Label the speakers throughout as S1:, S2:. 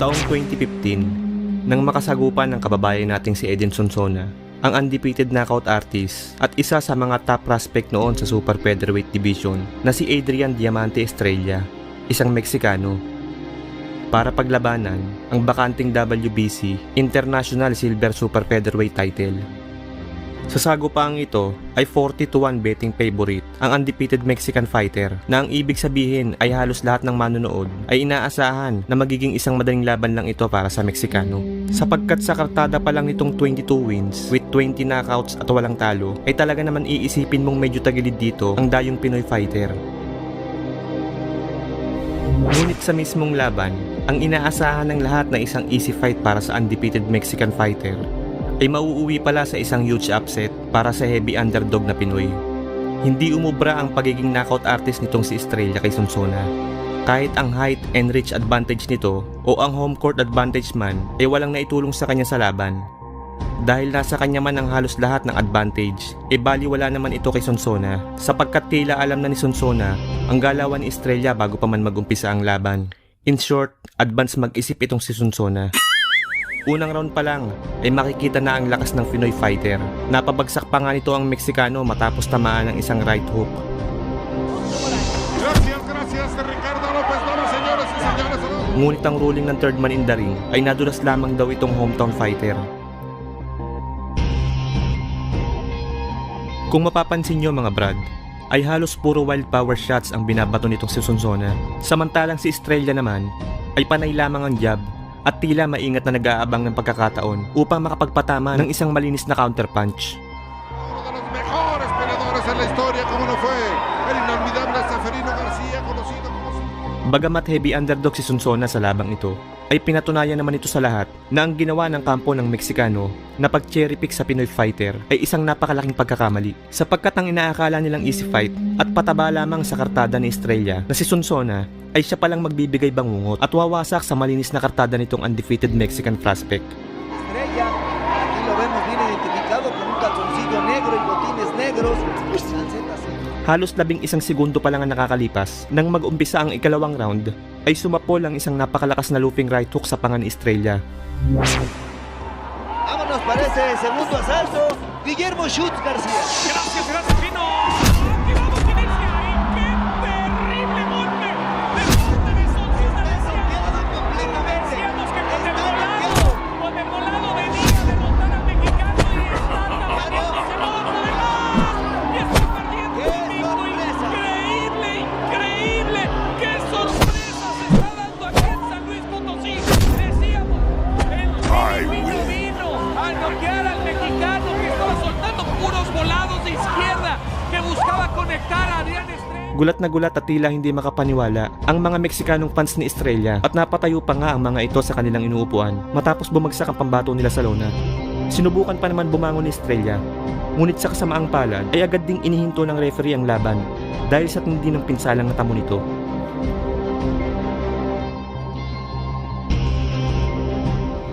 S1: Taong 2015, nang makasagupan ng kababayan nating si Edinson Sona, ang undefeated knockout artist at isa sa mga top prospect noon sa super featherweight division na si Adrian Diamante Estrella, isang Meksikano. Para paglabanan ang bakanting WBC International Silver Super Featherweight title. Sa sagupang ito ay 40 to 1 betting favorite ang undefeated Mexican fighter na ang ibig sabihin ay halos lahat ng manonood ay inaasahan na magiging isang madaling laban lang ito para sa Meksikano. Sapagkat sa kartada pa lang nitong 22 wins with 20 knockouts at walang talo ay talaga naman iisipin mong medyo tagilid dito ang dayong Pinoy fighter. Ngunit sa mismong laban, ang inaasahan ng lahat na isang easy fight para sa undefeated Mexican fighter ay mauuwi pala sa isang huge upset para sa heavy underdog na Pinoy. Hindi umubra ang pagiging knockout artist nitong si Estrella kay Sonsona. Kahit ang height and reach advantage nito o ang home court advantage man ay walang naitulong sa kanya sa laban. Dahil nasa kanya man ang halos lahat ng advantage, e bali wala naman ito kay Sonsona sapagkat tila alam na ni Sonsona ang galawan ni Estrella bago pa man magumpisa ang laban. In short, advance mag-isip itong si Sonsona. Unang round pa lang ay makikita na ang lakas ng Pinoy fighter. Napabagsak pa nga nito ang Meksikano matapos tamaan ng isang right hook.
S2: Gracias, gracias, Ricardo López Doro, señores y señores.
S1: Ngunit ang ruling ng third man in the ring ay nadulas lamang daw itong hometown fighter. Kung mapapansin nyo mga brad, ay halos puro wild power shots ang binabato nitong si Sonsona. Samantalang si Estrella naman ay panay lamang ang jab at tila maingat na nag-aabang ng pagkakataon upang makapagpatama ng isang malinis na counterpunch.
S2: Como no fue el inolvidable Seferino García, conocido como...
S1: Bagamat heavy underdog si Sonsona sa labang ito, ay pinatunayan naman ito sa lahat na ang ginawa ng kampo ng Meksikano na pag-cherry pick sa Pinoy fighter ay isang napakalaking pagkakamali sapagkat ang inaakala nilang easy fight at pataba lamang sa kartada ni Estrella na si Sonsona ay siya palang magbibigay bangungot at wawasak sa malinis na kartada nitong undefeated Mexican prospect.
S3: Estrella, aquí lo vemos bien identificado con un negro y botines negros. Calcetas
S1: Halos labing isang segundo pa lang ang nakakalipas nang mag-umpisa ang ikalawang round ay sumapol ang isang napakalakas na looping right hook sa pangan ni Estrella.
S3: Vámonos para ese segundo asalto. Guillermo Schutz García.
S4: Gracias, gracias, Pino.
S1: Gulat na gulat at tila hindi makapaniwala ang mga Meksikanong fans ni Estrella at napatayo pa nga ang mga ito sa kanilang inuupuan matapos bumagsak ang pambato nila sa lona. Sinubukan pa naman bumangon ni Estrella, ngunit sa kasamaang palad ay agad ding inihinto ng referee ang laban dahil sa tindi ng pinsalang natamo nito.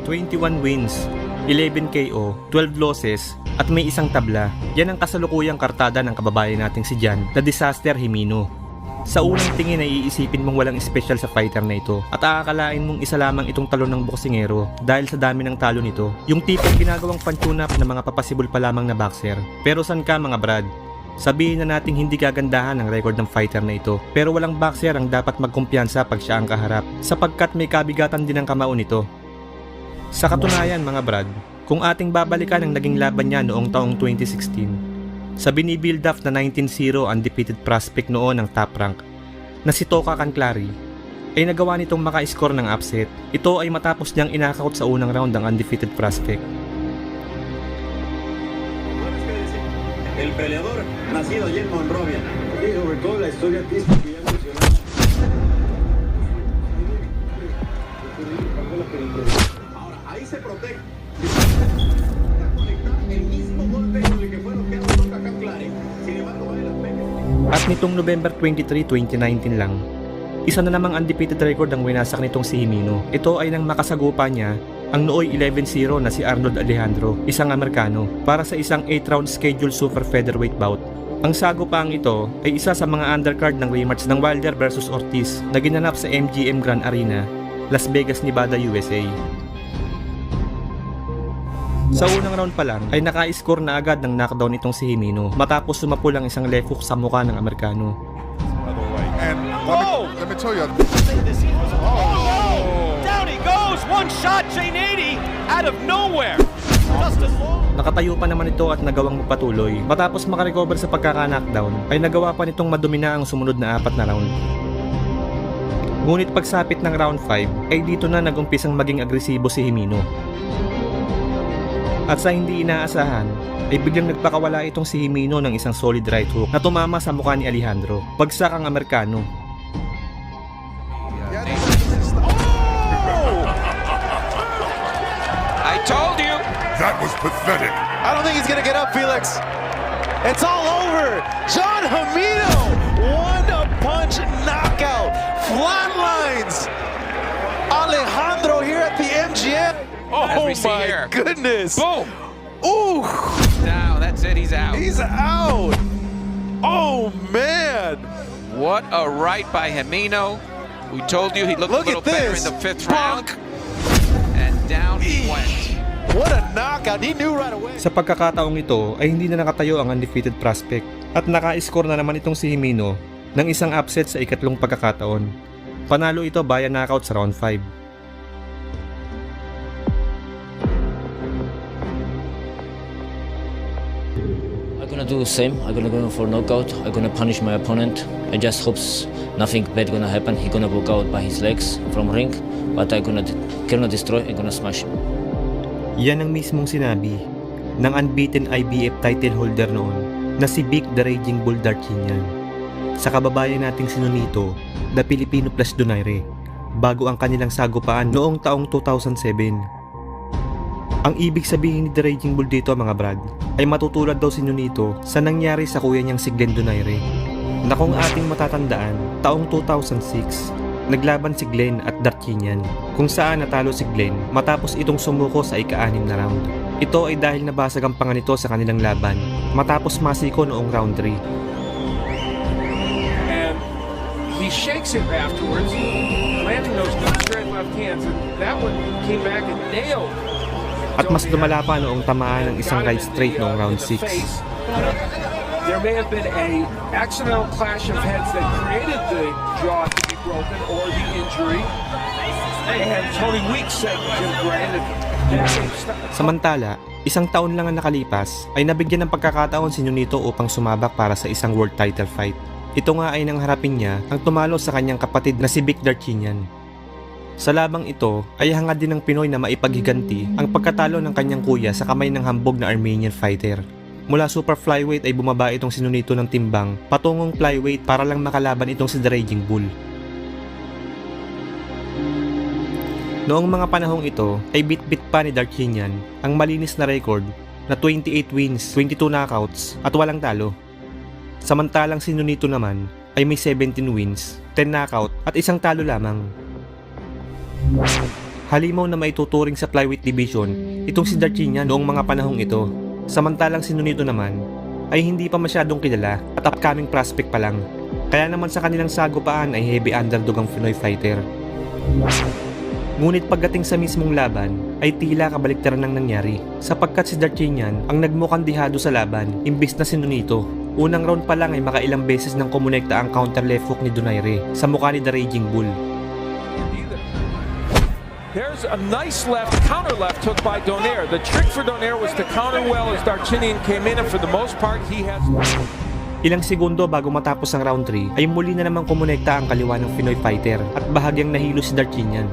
S1: ...21 wins, 11 KO, 12 losses, at may isang tabla. Yan ang kasalukuyang kartada ng kababayan nating si Jan na Disaster Himino. Sa unang tingin ay iisipin mong walang special sa fighter na ito at aakalain mong isa lamang itong talo ng boksingero dahil sa dami ng talo nito. Yung tipong ginagawang pan-tune-up na mga papasibol pa lamang na boxer. Pero san ka mga brad? Sabihin na nating hindi gagandahan ang record ng fighter na ito pero walang boxer ang dapat magkumpiyansa pag siya ang kaharap sapagkat may kabigatan din ang kamao nito. Sa katunayan mga brad, kung ating babalikan ang naging laban niya noong taong 2016, sa binibuild up na 19-0 undefeated prospect noon ng top rank na si Toka Canclari, ay nagawa nitong maka-score ng upset. Ito ay matapos niyang inakaut sa unang round ang undefeated prospect.
S5: El peleador nacido allí en Monrovia. Y sobre todo la historia artística la pena.
S1: At nitong November 23, 2019 lang, isa na namang undefeated record ang winasak nitong si Himino. Ito ay nang makasagupa niya ang nooy 11-0 na si Arnold Alejandro, isang Amerikano, para sa isang 8-round scheduled super featherweight bout. Ang sagupaang ito ay isa sa mga undercard ng rematch ng Wilder vs Ortiz na ginanap sa MGM Grand Arena Las Vegas, Nevada, USA. Sa unang round pa lang ay naka-score na agad ng knockdown itong si Himino matapos sumapul ang isang left hook sa mukha ng Amerikano.
S2: And let me, let me tell you,
S4: Down he goes! One shot, J80 out of nowhere! Justin Long.
S1: Nakatayo pa naman ito at nagawang magpatuloy. Matapos makarecover sa pagkaka-knockdown ay nagawa pa nitong madumina ang sumunod na apat na round. Ngunit pagsapit ng round 5 ay dito na nagumpisang maging agresibo si Himino. At sa hindi inaasahan, ay biglang nagpakawala itong si Himino ng isang solid right hook na tumama sa mukha ni Alejandro. Bagsak ang Amerikano.
S4: I told you!
S2: that was pathetic.
S6: I don't think he's gonna get up, Felix. It's all over. John Hamino, one punch knockout, flatlines. Alejandro here at the MGM.
S4: As
S6: Oh
S4: we see
S6: my
S4: here.
S6: goodness.
S4: Boom!
S6: Ooh,
S4: Now, that's it, he's out.
S6: he's out. Oh man.
S4: What a right by Himino. We told you he looked
S6: Look
S4: a little
S6: at
S4: better in the fifth
S6: Punk.
S4: round. And down he went.
S6: What a knockout. He knew right away.
S1: Sa pagkakataong ito ay hindi na nakatayo ang undefeated prospect at naka-score na naman itong si Himino ng isang upset sa ikatlong pagkakataon. Panalo ito via knockout sa round 5.
S7: Gonna do the same. I'm gonna go for knockout. I'm gonna punish my opponent. I just hopes nothing bad gonna happen. He gonna walk out by his legs from ring, but I gonna gonna destroy. I'm gonna smash him.
S1: Yan ang mismong sinabi ng unbeaten IBF title holder noon na si Vic the Raging Bull Darchinyan sa kababayan nating sinunito, the Filipino plus Donaire, bago ang kanilang sagupaan noong taong 2007. Ang ibig sabihin ni The Raging Bull dito mga brad, ay matutulad daw si Nunito sa nangyari sa kuya niyang si Glenn Donaire. Na kung ating matatandaan, taong 2006, naglaban si Glenn at Darchinyan kung saan natalo si Glenn matapos itong sumuko sa ika-anim na round. Ito ay dahil nabasag ang panga nito sa kanilang laban matapos masiko noong round 3.
S8: and he shakes it afterwards, landing those good straight left hands, and that one came back and nailed.
S1: At mas lumala pa noong tamaan ng isang right straight noong round
S8: in the
S1: 6.
S8: face. There may have been a accidental clash of heads that created the jaw to be broken or the injury. And Tony Weeks said to Jim Gray
S1: Samantala, isang taon lang ang nakalipas ay nabigyan ng pagkakataon si Nunito upang sumabak para sa isang world title fight. Ito nga ay nang harapin niya ang tumalo sa kanyang kapatid na si Vic Darchinyan. Sa labang ito ay hangad din ng Pinoy na maipaghiganti ang pagkatalo ng kanyang kuya sa kamay ng hambog na Armenian fighter. Mula super flyweight ay bumaba itong si Nunito ng timbang patungong flyweight para lang makalaban itong si The Raging Bull. Noong mga panahong ito ay bit-bit pa ni Darchinyan ang malinis na record na 28 wins, 22 knockouts at walang talo. Samantalang si Nunito naman ay may 17 wins, 10 knockout at isang talo lamang. Halimaw na maituturing sa flyweight division itong si Darchinyan noong mga panahong ito. Samantalang si Nunito naman ay hindi pa masyadong kilala at upcoming prospect pa lang. Kaya naman sa kanilang sagupaan ay heavy underdog ang Pinoy fighter. Ngunit pagdating sa mismong laban, ay tila kabaliktaran ng nangyari sapagkat si Darchinyan ang nagmukhang dihado sa laban imbis na si Nunito. Unang round pa lang ay makailang beses nang kumonekta ang counter left hook ni Donaire sa mukha ni The Raging Bull.
S8: There's a nice left, counter left hook by Donaire. The trick for Donaire was to counter well as Darchinian came in, and for the most part, he has.
S1: Ilang segundo bago matapos ang round 3 ay muli na namang kumonekta ang kaliwa ng Pinoy fighter at bahagyang nahilo si Darchinyan.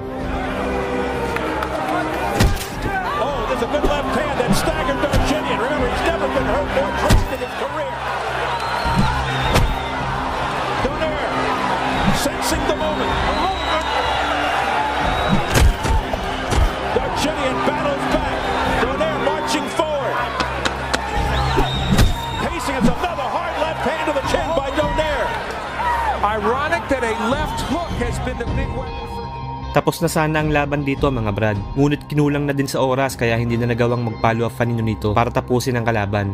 S6: That
S8: a left hook has been the big weapon for.
S1: Tapos na sana ang laban dito mga brad. Ngunit kinulang na din sa oras kaya hindi na nagawang mag-follow up pa ni Nunito para tapusin ang kalaban.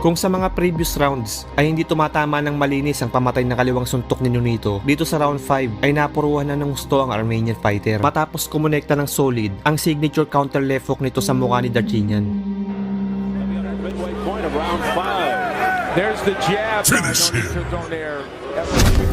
S1: Kung sa mga previous rounds ay hindi tumatama ng malinis ang pamatay na kaliwang suntok ni Nunito, dito sa round 5 ay napuruhan na ng gusto ang Armenian fighter matapos kumonekta ng solid ang signature counter left hook nito sa mukha ni Darchinyan.
S8: There's the jab.
S2: Finish him.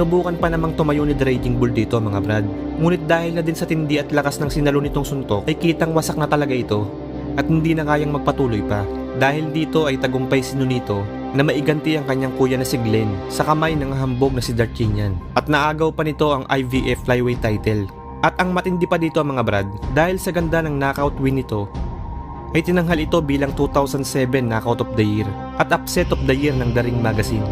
S1: Sinubukan pa namang tumayo ni The Raging Bull dito mga brad. Ngunit dahil na din sa tindi at lakas ng sinalo nitong suntok ay kitang wasak na talaga ito at hindi na kayang magpatuloy pa. Dahil dito ay tagumpay si Nunito na maiganti ang kanyang kuya na si Glenn sa kamay ng hambog na si Darchinyan. At naagaw pa nito ang IVF flyweight title. At ang matindi pa dito mga brad, dahil sa ganda ng knockout win nito, ay tinanghal ito bilang 2007 Knockout of the Year at Upset of the Year ng The Ring Magazine.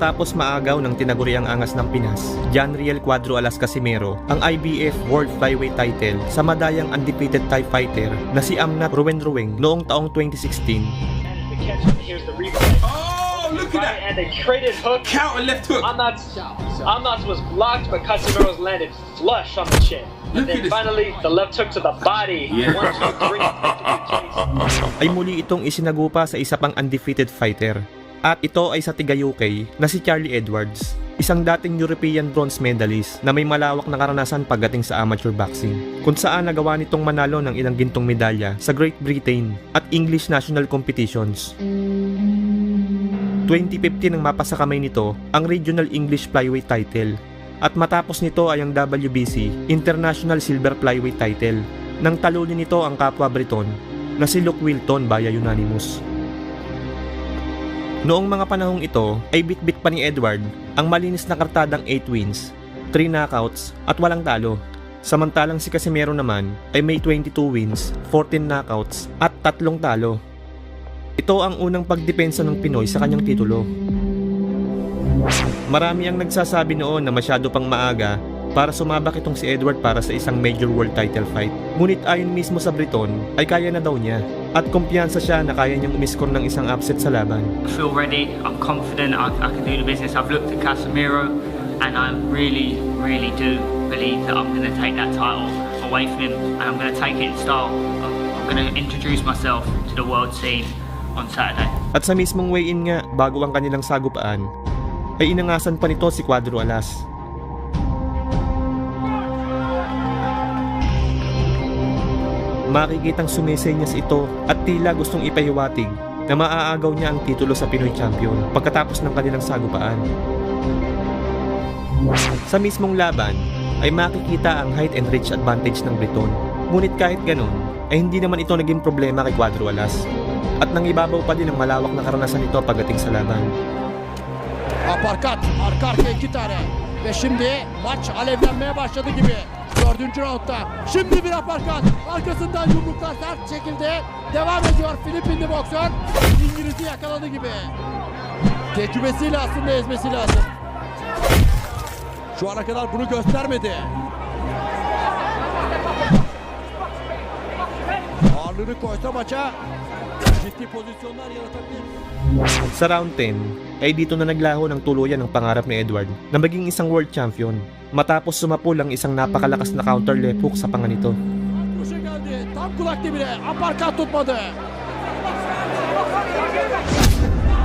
S1: Matapos maagaw ng tinaguriang angas ng Pinas, John Riel Cuadro Alas Casimero ang IBF World Flyweight title sa madayang undefeated Thai fighter na si Amnat Ruwen Ruweng noong taong 2016
S9: Here's the replay.
S8: Oh, look at that!
S9: And a traded hook.
S8: Counter left hook.
S9: Amnat's, Amnat's was blocked, but Casimiro's landed flush on the chin.
S8: Look
S9: And
S8: at
S9: then
S8: this.
S9: finally, the left hook to the body.
S8: Yeah.
S9: One, two, three. Chase.
S1: ay muli itong isinagupa sa isa pang undefeated fighter. At ito ay sa tiga UK na si Charlie Edwards, isang dating European bronze medalist na may malawak na karanasan pagdating sa amateur boxing, kung saan nagawa nitong manalo ng ilang gintong medalya sa Great Britain at English national competitions. 2015 nang mapasa kamay nito ang Regional English Flyweight title at matapos nito ay ang WBC International Silver Flyweight title nang talunin nito ang kapwa Briton na si Luke Wilton via unanimous. Noong mga panahong ito ay bitbit pa ni Edward ang malinis na kartadang 8 wins, 3 knockouts at walang talo. Samantalang si Casimero naman ay may 22 wins, 14 knockouts at tatlong talo. Ito ang unang pagdepensa ng Pinoy sa kanyang titulo. Marami ang nagsasabi noon na masyado pang maaga para sumabak itong si Edward para sa isang major world title fight. Ngunit ayon mismo sa Briton ay kaya na daw niya at kumpiyansa siya na kaya niyang umiskor ng isang upset sa laban.
S10: I feel ready. I'm confident. I, I can do the business. I've looked at Casemiro, and I really, really do believe that I'm going to take that title away from him, and I'm going to take it in style. I'm, I'm going to introduce myself to the world scene on Saturday.
S1: At sa mismong weigh-in nga bago ang kanilang sagupaan ay inangasan pa nito si Cuadro Alas. Makikitang sumisenyas ito at tila gustong ipahiwatig na maaagaw niya ang titulo sa Pinoy Champion pagkatapos ng kanilang sagupaan. Sa mismong laban ay makikita ang height and reach advantage ng Briton. Ngunit kahit ganun, ay hindi naman ito naging problema kay Cuadro Alas. At nangibabaw pa din ang malawak na karanasan nito pagdating sa laban.
S11: Aparkat arka arkaya iki tane. Ve şimdi maç alevlenmeye başladı gibi. Dördüncü roundda. Şimdi bir aparkat. Arkasından yumruklar sert şekilde devam ediyor Filipinli boksör. İngiliz'i yakaladı gibi. Tecrübesiyle aslında ezmesi lazım. Şu ana kadar bunu göstermedi. Ağırlığını koysa maça ciddi pozisyonlar yaratabilir.
S1: Sa round 10, ay dito na naglaho ng tuluyan ang pangarap ni Edward na maging isang world champion matapos sumapul ang isang napakalakas na counter left hook sa panga nito.
S11: Koşa geldi. Tam kulak dibine. Aparkat tutmadı.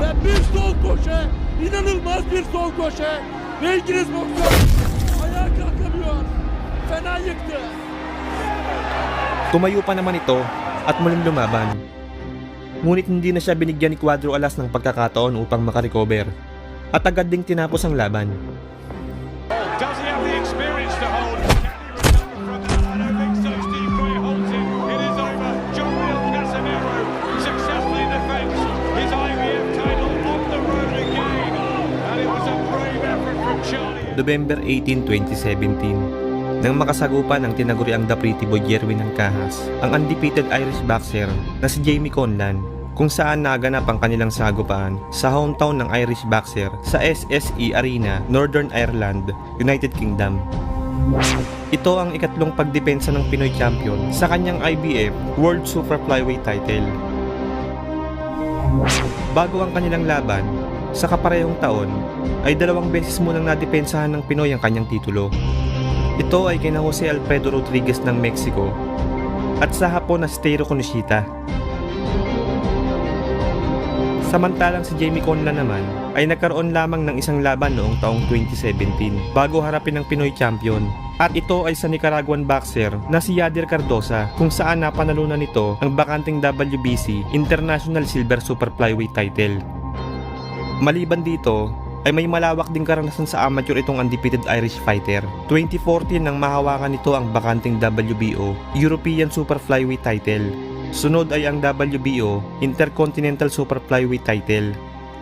S11: Ve bir sol koşu. inanılmaz bir sol koşu. Ve İngiliz boksör ayağa kalkamıyor. Fena yıktı.
S1: Tumayo pa naman ito at muling lumaban. Ngunit hindi na siya binigyan ni Cuadro Alas ng pagkakataon upang makarecover. At agad ding tinapos ang laban. November 18, 2017. Nang makasagupa ng tinaguriang The Pretty Boy Jerwin Ancahas, ang undefeated Irish boxer na si Jamie Conlan kung saan naganap ang kanilang sagupaan sa hometown ng Irish boxer sa SSE Arena, Northern Ireland, United Kingdom. Ito ang ikatlong pagdepensa ng Pinoy champion sa kanyang IBF World Super Flyweight title. Bago ang kanilang laban, sa kaparehong taon, ay dalawang beses munang nadepensahan ng Pinoy ang kanyang titulo. Ito ay kina Jose Alfredo Rodriguez ng Mexico at sa Hapon na Steiro Konoshita. Samantalang si Jamie Conlan naman ay nagkaroon lamang ng isang laban noong taong 2017 bago harapin ng Pinoy champion. At ito ay sa Nicaraguan boxer na si Yadir Cardosa kung saan napanalunan nito ang bakanting WBC International Silver Super Flyweight title. Maliban dito, ay may malawak ding karanasan sa amateur itong undefeated Irish fighter. 2014 nang mahawakan nito ang bakanting WBO European Super Flyweight title. Sunod ay ang WBO Intercontinental Super Flyweight title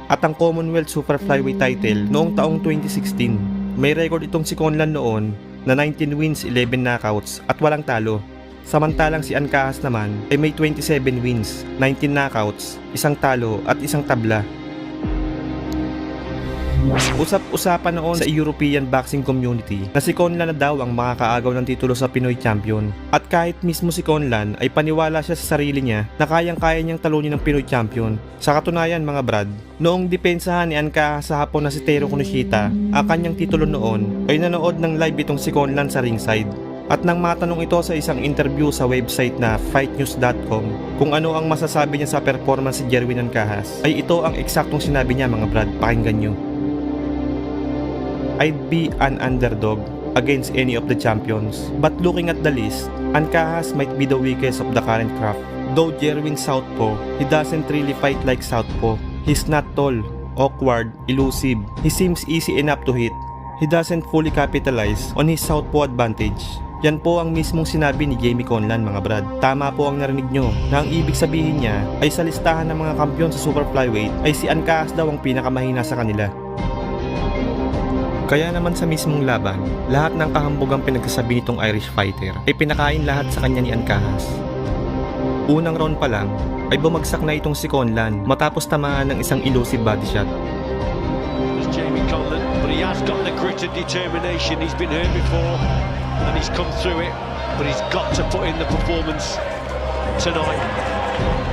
S1: at ang Commonwealth Super Flyweight title noong taong 2016. May record itong si Conlan noon na 19 wins, 11 knockouts at walang talo. Samantalang si Ancahas naman ay may 27 wins, 19 knockouts, isang talo at isang tabla. Usap-usapan noon sa European boxing community na si Conlan na daw ang makakaagaw ng titulo sa Pinoy champion. At kahit mismo si Conlan ay paniwala siya sa sarili niya na kayang-kaya niyang talunin ng Pinoy champion. Sa katunayan mga brad, noong depensahan ni Anka sa hapon na si Teiro Konoshita, ang kanyang titulo noon ay nanood ng live itong si Conlan sa ringside. At nang matanong ito sa isang interview sa website na fightnews.com kung ano ang masasabi niya sa performance si Jerwin Ancahas, ay ito ang eksaktong sinabi niya mga brad, pakinggan nyo. I'd be an underdog against any of the champions. But looking at the list, Ancahas might be the weakest of the current craft. Though Jerwin Southpaw, he doesn't really fight like Southpaw. He's not tall, awkward, elusive. He seems easy enough to hit. He doesn't fully capitalize on his Southpaw advantage. Yan po ang mismong sinabi ni Jamie Conlan mga brad. Tama po ang narinig nyo na ang ibig sabihin niya ay sa listahan ng mga kampiyon sa Super Flyweight ay si Ancahas daw ang pinakamahina sa kanila. Kaya naman sa mismong laban, lahat ng kahambugang pinagsasabi nitong Irish fighter ay pinakain lahat sa kanya ni Ancahas. Unang round pa lang, ay bumagsak na itong si Conlan matapos tamaan ng isang elusive body shot.
S12: Jamie Conlan, but he has got the grit and determination. He's been hurt before, and he's come through it. But he's got to put in the performance tonight.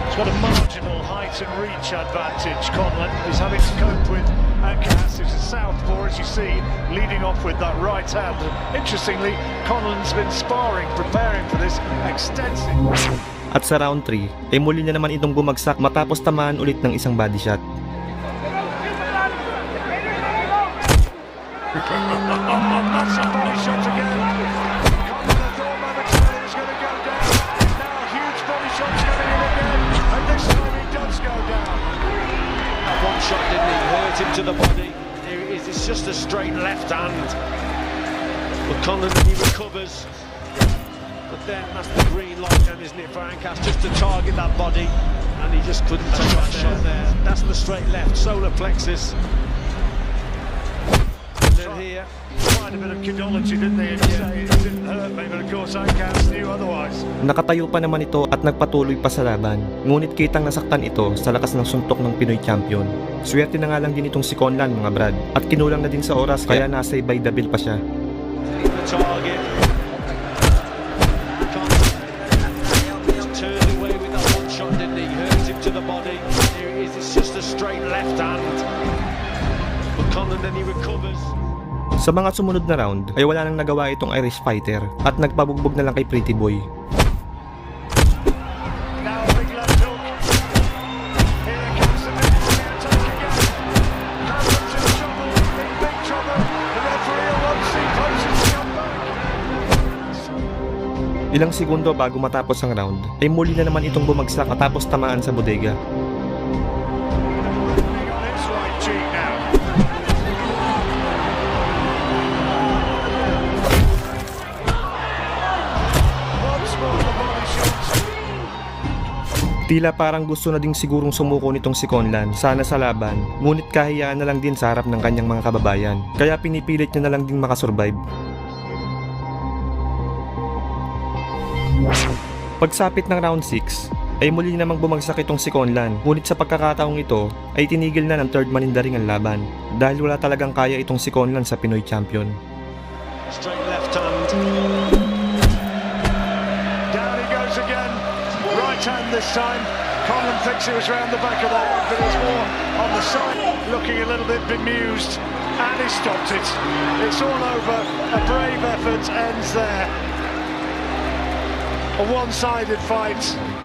S13: He's got a marginal height and reach advantage. Conlan is having to cope with Ancas, who's a southpaw, as you see, leading off with that right hand. Interestingly, Conlan's been sparring, preparing for this extensive.
S1: At sa round 3, ay muli na naman itong bumagsak matapos tamaan ulit ng isang body shot.
S13: To
S12: the body. Here it is. It's just a straight left hand. But Conlan he recovers. But then that's the green light, then, isn't it, for Ancas just to target that body, and he just couldn't take that shot there. That's the straight left solar plexus.
S13: Then here, quite a bit of kidology, didn't they? And say it didn't hurt me, but of course Ancas knew otherwise.
S1: Nakatayo pa naman ito at nagpatuloy pa sa laban. Ngunit kitang nasaktan ito sa lakas ng suntok ng Pinoy champion. Swerte na nga lang din itong si Conlan mga brad. At kinulang na din sa oras kaya nasa by the bill pa siya.
S12: the target. Body. Here it is. It's just a straight left hand. But Conlan then he recovers.
S1: Sa mga sumunod na round ay wala nang nagawa itong Irish fighter at nagpabugbog na lang kay Pretty Boy. Ilang segundo bago matapos ang round ay muli na naman itong bumagsak matapos tamaan sa bodega. Tila parang gusto na ding sigurong sumuko nitong si Conlan sana sa laban, ngunit kahiyaan na lang din sa harap ng kanyang mga kababayan. Kaya pinipilit niya na lang din makasurvive. Pagsapit ng round 6, ay muli namang bumagsak itong si Conlan. Ngunit sa pagkakataong ito, ay tinigil na ng third man in the ring ang laban dahil wala talagang kaya itong si Conlan sa Pinoy Champion.
S12: Straight left hand.
S13: Hand this time. Conlon thinks it was round the back of the head, but it was more on the side. Looking a little bit bemused. And he stopped it. It's all over. A brave effort ends there. A one-sided fight.